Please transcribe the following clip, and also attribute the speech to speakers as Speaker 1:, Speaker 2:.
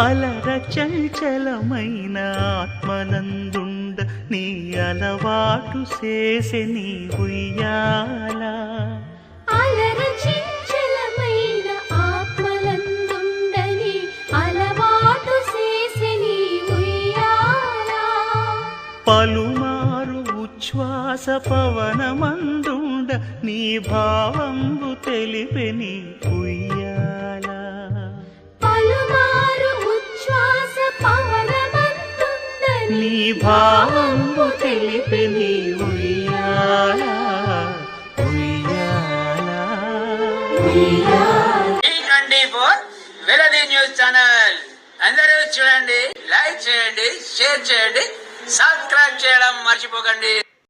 Speaker 1: అలర చంచలమైన ఆత్మనందుండ నీ అలవాటు చేసే నీ ఉయ్యాల
Speaker 2: అలర చంచలమైన ఆత్మలందుండని అలవాటు చేసి నీ ఉయ్యాల
Speaker 1: పలుమారు ఉచ్ఛ్వాస పవనమందుండ నీ భావంబు తెలిపే నీ నీ భావంబు తెలిపి నీ ఉయ్యాల
Speaker 3: వెలది న్యూస్ ఛానల్. అందరూ చూడండి లైక్ చేయండి షేర్ చేయండి సబ్స్క్రైబ్ చేయడం మర్చిపోకండి.